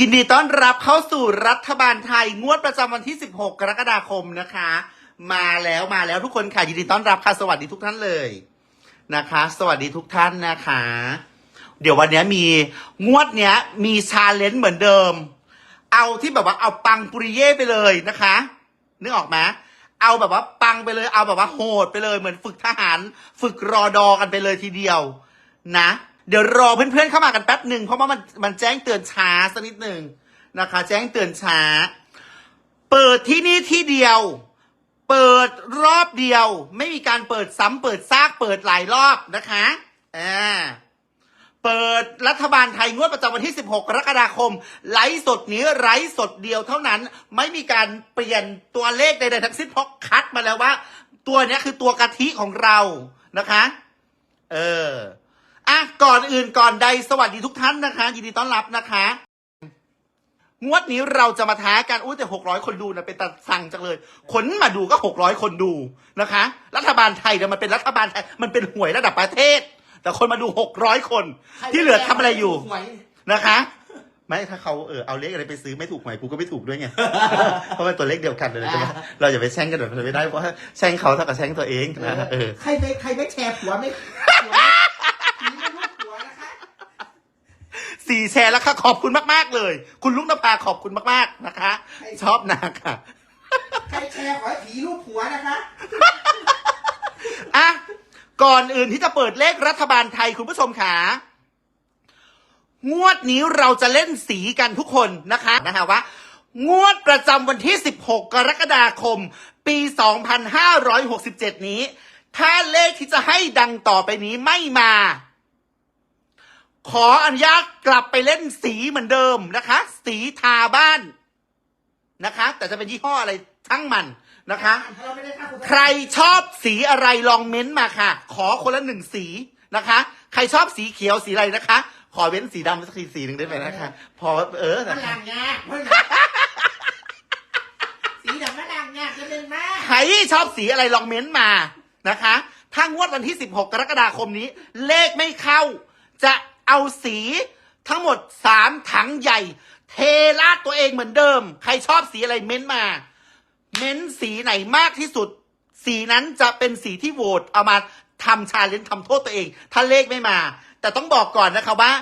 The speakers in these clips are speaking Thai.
ยินดีต้อนรับเข้าสู่รัฐบาลไทย งวดประจำวันที่ 16 กรกฎาคมนะคะ มาแล้วมาแล้วทุกคนค่ะ ยินดีต้อนรับค่ะ สวัสดีทุกท่านเลยนะคะ สวัสดีทุกท่านนะคะ เดี๋ยววันนี้มีงวดเนี้ย มีชาเลนจ์เหมือนเดิม เอาที่แบบว่าเอาปังปุริเย่ไปเลยนะคะนึกออกไหมเอาแบบว่าปังไปเลย เอาแบบว่าโหดไปเลยเหมือนฝึกทหาร ฝึกรอดอกันไปเลยทีเดียวนะ เดี๋ยวรอเพื่อนๆเข้ามากันแป๊บหนึ่งเพราะว่ามันมันแจ้งเตือนช้าสักนิดหนึ่งนะคะ แจ้งเตือนช้า เปิดที่นี่ที่เดียว เปิดรอบเดียว ไม่มีการเปิดซ้ำเปิดซากเปิดหลายรอบนะคะอ่าเปิดรัฐบาลไทยงวดประจำวันที่ 16 กรกฎาคม ไลฟ์สดนี้ไลฟ์สดเดียวเท่านั้น ไม่มีการเปลี่ยนตัวเลขใดๆทั้งสิ้นเพราะคัดมาแล้วว่า ตัวนี้คือตัวกะทิของเรานะคะ เออ อะก่อนอื่นก่อนใดสวัสดีทุกท่านนะคะ ยินดีต้อนรับนะคะงวดนี้เราจะมาท้ากันอุ้ยแต่หกร้อยคนดูนะเป็นตัดสั่งจังเลยคนมาดูก็หกร้อยคนดูนะคะ รัฐบาลไทยเนี่ยมันเป็นรัฐบาลไทยมันเป็นหวยระดับประเทศ แต่คนมาดูหกร้อยคน ที่เหลือทำอะไรอยู่หวยนะคะ ไม่ถ้าเขาเออเอาเลขอะไรไปซื้อไม่ถูกหวยกูก็ไม่ถูกด้วยไงเพราะมันตัวเลขเดียวกันเลยใช่ไหมเราอย่าไปแช่งกันแบบนั้นไม่ได้เพราะว่าแช่งเขาเท่ากับแช่งตัวเองนะเออใครไม่ใครไม่แชร์ผัวไม่ผัวไม่ผีไม่รู้ผัวนะคะ สี่แชร์แล้วค่ะขอบคุณมากๆเลย คุณลุกนภาขอบคุณมากๆนะคะ ชอบนางค่ะ ใครแชร์ขอให้ผีรูปผัวนะคะ อะ ก่อนอื่นที่จะเปิดเลขรัฐบาลไทยคุณผู้ชมขางวดนี้เราจะเล่นสีกันทุกคนนะคะนะคะว่างวดประจำวันที่ 16 กรกฎาคม ปี 2567 นี้ ถ้าเลขที่จะให้ดังต่อไปนี้ไม่มา ขออนุญาตกลับไปเล่นสีเหมือนเดิมนะคะ สีทาบ้านนะคะ แต่จะเป็นยี่ห้ออะไรทั้งมันนะคะเราไม่ได้ฆ่าณใครชอบสีอะไรลองเม้นต์มาค่ะ ขอคนละหนึ่งสีนะคะ ใครชอบสีเขียวสีอะไรนะคะ ขอเว้นสีดำสักทีสีหนึ่งได้ไหมนะคะ พอเออมันนะลัคะงยากเฮ้ยสีดำมันลังยากจะเป็นมากใครชอบสีอะไรลองเม้นต์มานะคะถ้างวดวันที่ 16 กรกฎาคมนี้ เลขไม่เข้า จะ เอาสีทั้งหมดสามถังใหญ่ เทราดตัวเองเหมือนเดิม ใครชอบสีอะไรเม้นมา เม้นสีไหนมากที่สุด สีนั้นจะเป็นสีที่โหวตเอามาทำชาเลนจ์ทำโทษตัวเอง ถ้าเลขไม่มา แต่ต้องบอกก่อนนะคะว่า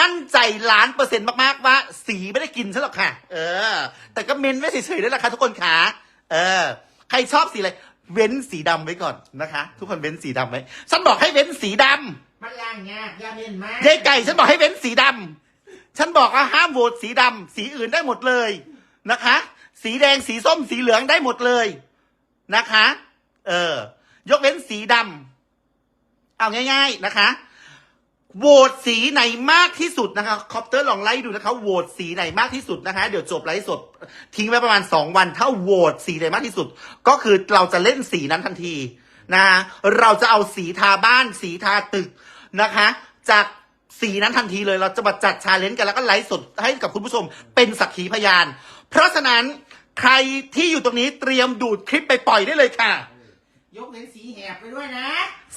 มั่นใจล้านเปอร์เซ็นต์มากๆว่า สีไม่ได้กินฉันหรอกค่ะ เออ แต่ก็เม้นไว้เฉยๆได้ละค่ะทุกคนค่ะเออ ใครชอบสีอะไรเว้นสีดำไว้ก่อนนะคะ ทุกคนเว้นสีดำไว้ฉันบอกให้เว้นสีดำ มันลังยากอย่าเป็นมากยายไก่ฉันบอกให้เว้นสีดำฉันบอกว่าห้ามโหวตสีดำสีอื่นได้หมดเลยนะคะ สีแดงสีส้มสีเหลืองได้หมดเลยนะคะ เออ ยกเว้นสีดำเอาง่าย ๆนะคะ โหวตสีไหนมากที่สุดนะคะคอปเตอร์ลองไล่ดูนะคะโหวตสีไหนมากที่สุดนะคะ เดี๋ยวจบไลฟ์สดทิ้งไว้ประมาณสองวัน ถ้าโหวตสีไหนมากที่สุด ก็คือเราจะเล่นสีนั้นทันที นะเราจะเอาสีทาบ้าน สีทาตึกนะคะ จากสีนั้นทันทีเลย เราจะมาจัดชาเลนจ์กันแล้วก็ไลฟ์สดให้กับคุณผู้ชมเป็นสักขีพยาน เพราะฉะนั้นใครที่อยู่ตรงนี้เตรียมดูดคลิปไปปล่อยได้เลยค่ะ ยกเว้นสีแหบไปด้วยนะ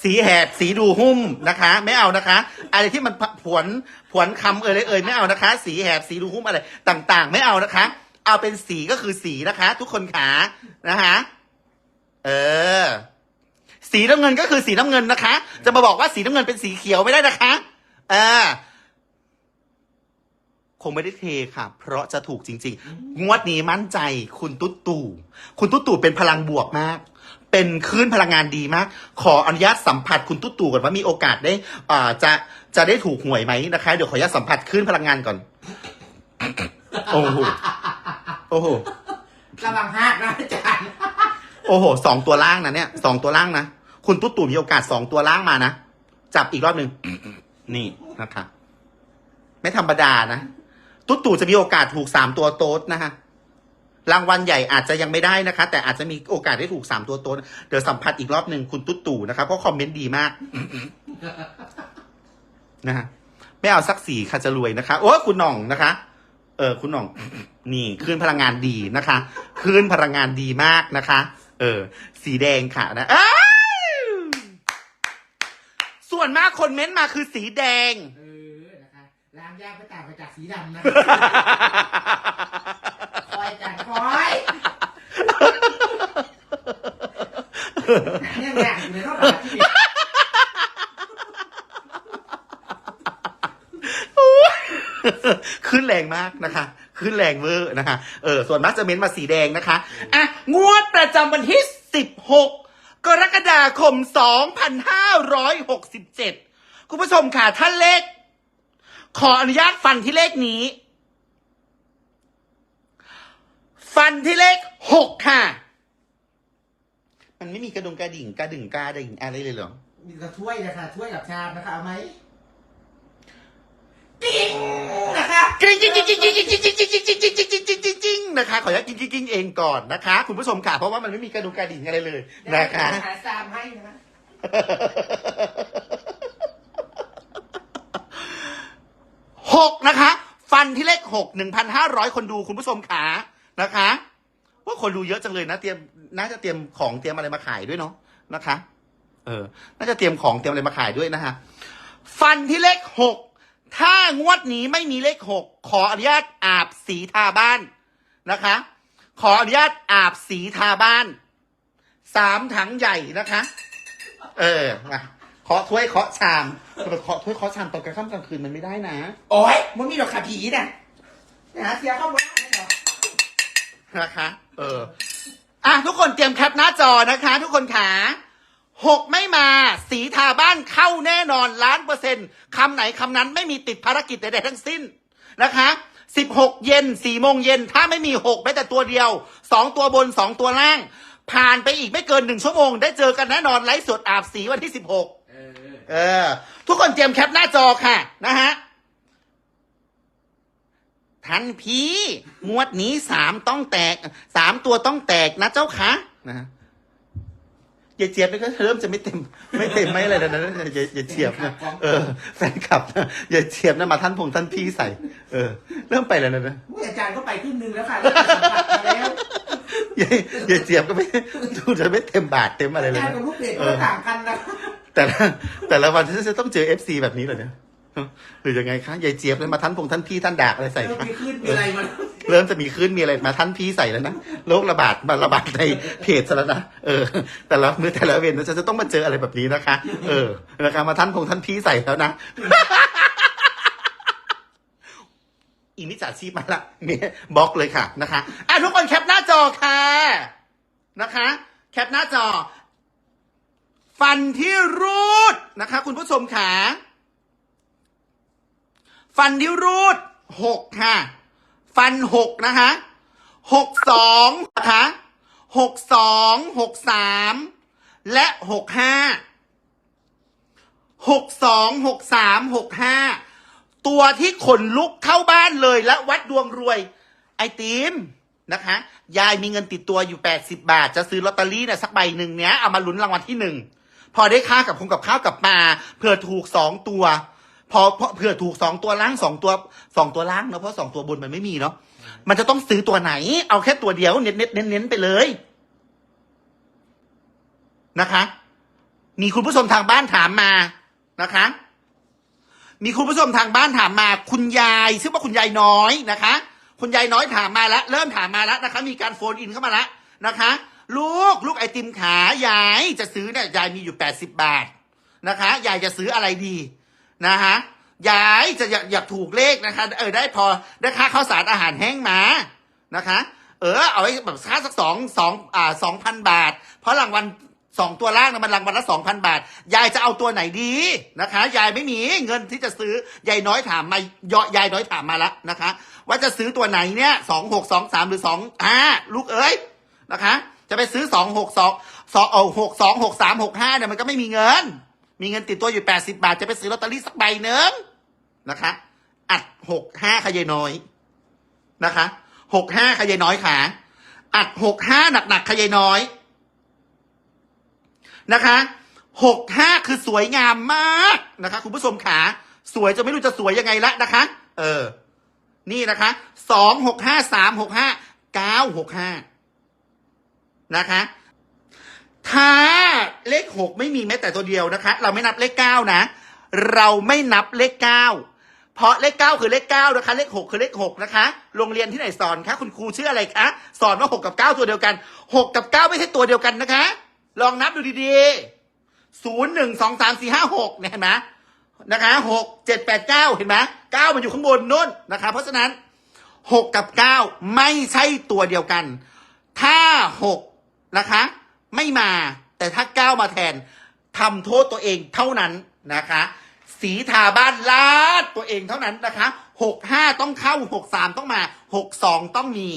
สีแหบสีดูหุ้มนะคะ ไม่เอานะคะ อะไรที่มันผวนผวนคำเอ่ยเลยเอ่ยไม่เอานะคะ สีแหบสีดูหุ้มอะไรต่าง ๆ ไม่เอานะคะ เอาเป็นสีก็คือสีนะคะ ทุกคนขานะคะ เออ สีน้ำเงินก็คือสีน้ำเงินนะคะ จะมาบอกว่าสีน้ำเงินเป็นสีเขียวไม่ได้นะคะเออคงไม่ได้เทค่ะ เพราะจะถูกจริง ๆ งวดนี้มั่นใจคุณตุ๊ดตู่คุณตุ๊ดตู่เป็นพลังบวกมาก เป็นคลื่นพลังงานดีมาก ขออนุญาตสัมผัสคุณตุ๊ดตู่ก่อนว่ามีโอกาสได้อ่าจะจะได้ถูกหวยไหมนะคะ เดี๋ยวขออนุญาตสัมผัสคลื่นพลังงานก่อน โอ้โหโอ้โหระวังหักนะอาจารย์ โอ้โหสองตัวล่างนะเนี่ยสองตัวล่างนะ คุณตุ๊ดตู่มีโอกาสสองตัวล่างมานะ จับอีกรอบหนึ่งนี่นะคะไม่ธรรมดานะ ตุ๊ดตู่จะมีโอกาสถูกสามตัวโต๊ดนะคะรางวัลใหญ่อาจจะยังไม่ได้นะคะ แต่อาจจะมีโอกาสได้ถูกสามตัวโต๊ดเดี๋ยวสัมผัสอีกรอบหนึ่งคุณตุ๊ดตู่นะคะเพราะคอมเมนต์ดีมากนะฮะไม่เอาสักสีค่ะจะรวยนะคะโอ้ยคุณหน่องนะคะ เออ คุณหน่อง นี่คลื่นพลังงานดีนะคะคลื่นพลังงานดีมากนะคะ เออ สีแดงค่ะนะอ้า วส่วนมากคนเม้นต์มาคือสีแดง เออนะคะล้างยากไปต่างไปจากสีดำนะ คอยจัดคอยเนี่ยเนี่ยอยู่ในรถหาที่ ขึ้นแรงมากนะคะ ขึ้นแรงเวอร์นะคะ เออ ส่วนมากจะเม้นมาสีแดงนะคะ อะ งวดประจำวันที่ 16 กรกฎาคม 2567 คุณผู้ชมค่ะ ท่านเลข ขออนุญาตฟันที่เลขนี้ ฟันที่เลข 6 ค่ะ มันไม่มีกระดงกระดิ่งกระดึงกระดิ่งอะไรเลยเหรอ มีกระถ้วยนะคะถ้วยกับชามนะคะเอาไหม ติ๊งนะคะจริงจริงจริงจริงจริงจริงจริงจริงจริงจริงจริงจริงจริงจริงจริงจริงนะคะขออนุญาตจริงจริงจริงเองก่อนนะคะ คุณผู้ชมค่ะเพราะว่ามันไม่มีกระดูกกระดิ่งอะไรเลยนะคะหาซามให้นะคะหกนะคะ ฟันที่เลขหกหนึ่งพันห้าร้อยคนดูคุณผู้ชมขานะคะว่าคนดูเยอะจังเลยนะเตรียมน่าจะเตรียมของเตรียมอะไรมาขายด้วยเนาะนะคะ เออ น่าจะเตรียมของเตรียมอะไรมาขายด้วยนะคะฟันที่เลขหก ถ้างวดนี้ไม่มีเลขหกขออนุญาตอาบสีทาบ้านนะคะ ขออนุญาตอาบสีทาบ้านสามถังใหญ่นะคะ เออมาเคาะถ้วยเคาะชามแต่ไปเคาะถ้วยเคาะชามตอนกลางค่ำกลางคืนมันไม่ได้นะโอ้ยมันมีดอกขาผีนะนะเสียเข้ามาได้เหรอนะคะ เอออะทุกคนเตรียมแคปหน้าจอนะคะ ทุกคนขา หกไม่มาสีทาบ้านเข้าแน่นอนล้านเปอร์เซ็นต์คำไหนคำนั้นไม่มีติดภารกิจใดๆทั้งสิ้นนะคะสิบหกเย็นสี่โมงเย็นถ้าไม่มีหกแม้แต่ตัวเดียวสองตัวบนสองตัวล่าง ผ่านไปอีกไม่เกินหนึ่งชั่วโมง ได้เจอกันแน่นอนไลฟ์สดอาบสีวันที่สิบหกเออเออทุกคนเตรียมแคปหน้าจอค่ะ นะฮะทันพีงวดนี้สามต้องแตกสามตัวต้องแตกนะเจ้าคะนะ ฮะอย่าเจี๊ยบนี่ก็เริ่มจะไม่เต็ม ไม่เต็มไม่อะไรแล้วนะอย่าอย่าเจี๊ยบนะเออแฟนคลับนะอย่าเจี๊ยบนะมาท่านพงท่านพี่ใส่ เออ เริ่มไปแล้วนะนะอุ๊ยอาจารย์ก็ไปครึ่งหนึงแล้วค่ะเริ่มสัมผัสมาแล้วอย่าอย่าเจี๊ยบก็ไม่ดูจะไม่เต็มบาทเต็มอะไรอาเลยจารย์นะ กับลูกเด็กก็ต่างกันนะ แต่ละแต่ละวันที่จะต้องเจอเอฟซีแบบนี้เหรอเนี่ย หรือยังไงคะยายเจี๊ยบเลยมาท่านพงท่านพี่ท่านดากอะไรใส่เริ่มคะมีขึ้นมีอะไรมาเริ่มจะมีขึ้นมีอะไรมาท่านพี่ใส่แล้วนะโรคระบาดมาระบาดในเพจซะแล้วนะเออ แต่ละมื้อแต่ละเวนฉันจะต้องมาเจออะไรแบบนี้นะคะ เออนะคะมาท่านพงท่านพี่ใส่แล้วนะอีมิจฉาชีพมาละเนี่ยบล็อกเลยค่ะนะคะอะทุกคนแคปหน้าจอค่ะนะคะ แคปหน้าจอ ฟันที่รูดนะคะ คุณผู้ชมขา ฟันที่รูดหกค่ะ ฟันหกนะคะหกสองนะคะหกสองหกสามและหกห้าหกสองหกสามหกห้าตัวที่ขนลุกเข้าบ้านเลยและวัดดวงรวย ไอติมนะคะ ยายมีเงินติดตัวอยู่80บาท จะซื้อลอตเตอรี่เนี่ยสักใบหนึ่งเนี้ยเอามาลุ้นรางวัลที่หนึ่งพอได้ค่ากับคงกับข้าวกับปลาเผื่อถูกสองตัว พอพอเผื่อถูกสองตัวล่างสองตัวสองตัวล่างเนอะเพราะสองตัวบนมันไม่มีเนาะมันจะต้องซื้อตัวไหน เอาแค่ตัวเดียวเน้นเน้นเน้นเน้นไปเลยนะคะ มีคุณผู้ชมทางบ้านถามมานะคะ มีคุณผู้ชมทางบ้านถามมา คุณยายชื่อว่าคุณยายน้อยนะคะ คุณยายน้อยถามมาแล้วเริ่มถามมาแล้วนะคะ มีการโฟนอินเข้ามาแล้วนะคะ ลูกลูกไอติมขายายจะซื้อเนี่ยยายมีอยู่แปดสิบบาทนะคะ ยายจะซื้ออะไรดี นะคะยายจะอยากอยากถูกเลขนะคะ เออได้พอได้ค่าข้าวสารอาหารแห้งมานะคะ เออ เอาไว้แบบค่าสักสองสองอ่าสองพันบาท เพราะรางวัลสองตัวล่างนะมันรางวัลละสองพันบาท ยายจะเอาตัวไหนดีนะคะ ยายไม่มีเงินที่จะซื้อยายน้อยถามมายยายน้อยถามมาแล้วนะคะ ว่าจะซื้อตัวไหนเนี่ยสองหกสองสามหรือสองห้าลูกเอ้ยนะคะ จะไปซื้อสองหกสองสองเอาหกสองหกสามหกห้าเนี่ยมันก็ไม่มีเงิน มีเงินติดตัวอยู่แปดสิบาท จะไปซื้อลอตเตอรี่สักใบหนึ่งนะคะ อัดหกห้าขยายน้อยนะคะหกห้าขยายน้อยขาอัดหกห้าหนักหนักๆขยายน้อยนะคะหกห้าคือสวยงามมากนะคะ คุณผู้ชมขา สวยจะไม่รู้จะสวยยังไงละนะคะ เออ นี่นะคะสองหกห้าสามหกห้าเก้าหกห้านะคะ ถ้าเลขหกไม่มีแม้แต่ตัวเดียวนะคะ เราไม่นับเลขเก้านะ เราไม่นับเลขเก้าเพราะเลขเก้าคือเลขเก้านะคะ เลขหกคือเลขหกนะคะ โรงเรียนที่ไหนสอนคะคุณครูชื่ออะไรคะสอนว่าหกกับเก้าตัวเดียวกันหกกับเก้าไม่ใช่ตัวเดียวกันนะคะ ลองนับดูดีๆศูนย์หนึ่งสองสามสี่ห้าหกเนี่ยเห็นไหมนะคะหกเจ็ดแปดเก้าเห็นไหมเก้ามันอยู่ข้างบนนู่นนะคะ เพราะฉะนั้นหกกับเก้าไม่ใช่ตัวเดียวกัน ถ้าหกนะคะ ไม่มา แต่ถ้าก้าวมาแทนทำโทษตัวเองเท่านั้นนะคะ สีทาบ้านลาดตัวเองเท่านั้นนะคะหกห้าต้องเข้าหกสามต้องมาหกสองต้องมี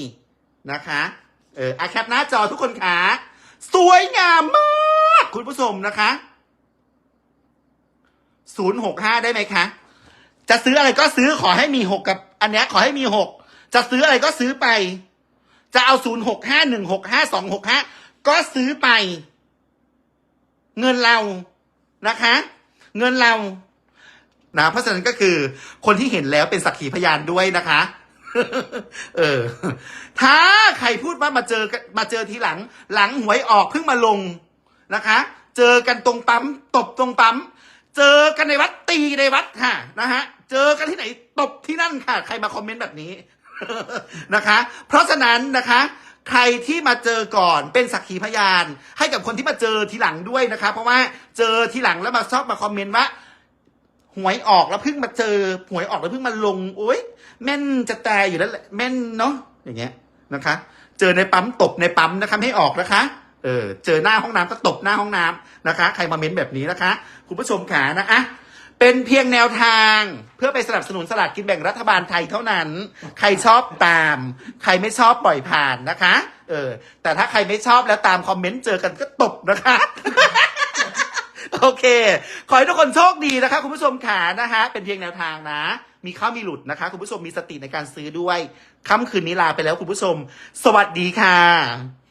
นะคะเอออะแคปหน้าจอทุกคนขาสวยงามมาก คุณผู้ชมนะคะศูนย์หกห้าได้ไหมคะ จะซื้ออะไรก็ซื้อขอให้มีหกกับ อันเนี้ยขอให้มีหกจะซื้ออะไรก็ซื้อไป จะเอาศูนย์หกห้าหนึ่งหกห้าสองหกห้า ก็ซื้อไป เงินเรานะคะ เงินเรานะเพราะฉะนั้นก็คือคนที่เห็นแล้วเป็นสักขีพยานด้วยนะคะ เออ ถ้าใครพูดว่ามาเจอมาเจอทีหลัง หลังหวยออกเพิ่งมาลงนะคะ เจอกันตรงปั๊ม ตบตรงปั๊ม เจอกันในวัดตีในวัดค่ะนะฮะ เจอกันที่ไหนตบที่นั่นค่ะ ใครมาคอมเมนต์แบบนี้นะคะ เพราะฉะนั้นนะคะ ใครที่มาเจอก่อนเป็นสักขีพยาน ให้กับคนที่มาเจอทีหลังด้วยนะคะ เพราะว่าเจอทีหลังแล้วมาชอบมาคอมเมนต์ว่าหวยออกแล้วเพิ่งมาเจอหวยออกแล้วเพิ่งมาลงโอ๊ยแม่นจะตายอยู่แล้วแหละแม่นเนาะอย่างเงี้ยนะคะ เจอในปั๊มตบในปั๊มนะคะให้ออกนะคะเออเจอหน้าห้องน้ำก็ตบหน้าห้องน้ำนะคะ ใครมาเม้นแบบนี้นะคะ คุณผู้ชมขานะอะ เป็นเพียงแนวทางเพื่อไปสนับสนุนสลากกินแบ่งรัฐบาลไทยเท่านั้น ใครชอบตาม ใครไม่ชอบปล่อยผ่านนะคะ เออ แต่ถ้าใครไม่ชอบแล้วตามคอมเมนต์เจอกันก็ตบนะคะ โอเค ขอให้ทุกคนโชคดีนะคะ คุณผู้ชมขานะฮะเป็นเพียงแนวทางนะ มีเข้ามีหลุดนะคะ คุณผู้ชมมีสติในการซื้อด้วย ค่ำคืนนี้ลาไปแล้วคุณผู้ชม สวัสดีค่ะ